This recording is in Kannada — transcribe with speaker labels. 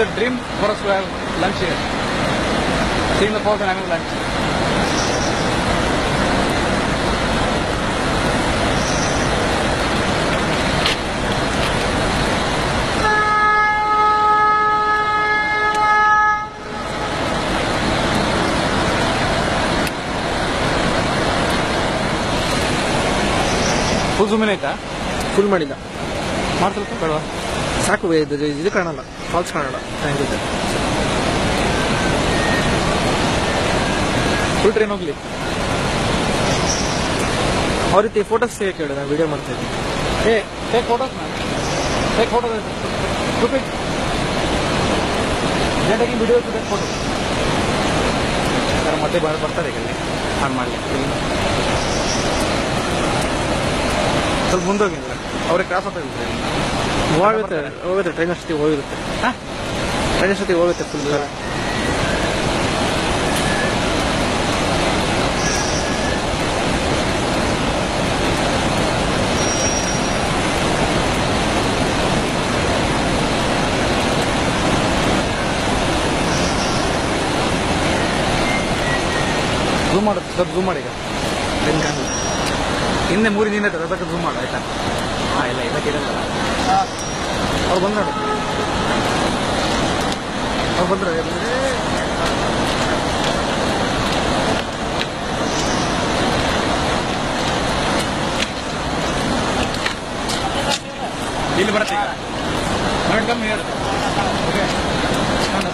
Speaker 1: a dream for us to have lunch here. Seeing the falls and having lunch. Full ಸುಮ್ಮನೆ ಆಯ್ತಾ
Speaker 2: ಫುಲ್ ಮಾಡಿಲ್ಲ
Speaker 1: ಮಾಡ್ತಲ್ಪ ಬೇಡವಾ
Speaker 2: ಸಾಕು ಇದು ಇದು ಕಾಣಲ್ಲ falls Kannada thank you
Speaker 1: full train ಹೋಗ್ಲಿ.
Speaker 2: ಅವ್ರ ರೀತಿ ಫೋಟೋಸ್ ಕೇಳಿ ನಾನು ವಿಡಿಯೋ ಮಾಡ್ತಾ ಇದ್ದೀನಿ.
Speaker 1: Hey take photos take photos stupid taking video take photo sir, ಮತ್ತೆ ಬರ್- ಬರ್ತಾರೆ ಈಗ ಆನ್ ಮಾಡಲಿ. ಸ್ವಲ್ಪ ಮುಂದೋಗಿಲ್ಲ ಅವ್ರಿಗೆ ಕ್ರಾಸ್ ಆಗ್ತಾ ಇದ್ದಾರೆ
Speaker 2: ಹೋಗುತ್ತೆ. ಹೋಗುತ್ತೆ. ಟ್ರೈನ್ ಅಷ್ಟೊತ್ತಿಗೆ ಹೋಗಿರುತ್ತೆ
Speaker 1: ಹಾಂ?
Speaker 2: ಟ್ರೈನ್ ಅಷ್ಟೊತ್ತಿಗೆ ಹೋಗುತ್ತೆ ಫುಲ್
Speaker 1: ಝೂಮ್ ಮಾಡುತ್ತೆ ಸ್ವಲ್ಪ ಝೂಮ್ ಮಾಡಿ ಈಗ. ಹಿಂದೆ ಮೂರಿಂದ ಹಿಂದೆ ಝೂಮ್ ಮಾಡು ಆಯ್ತಾ? ಹಾಂ ಇಲ್ಲ ಇದಕ್ಕೆ ಇರಲ್ಲ ಅವ್ರು ಬಂದ್ರು ಅವ್ರು ಬಂದ್ರು ಇಲ್ಲಿ ಬರುತ್ತೆ ಮೇಡಮ್ ಓಕೆ ನಾನು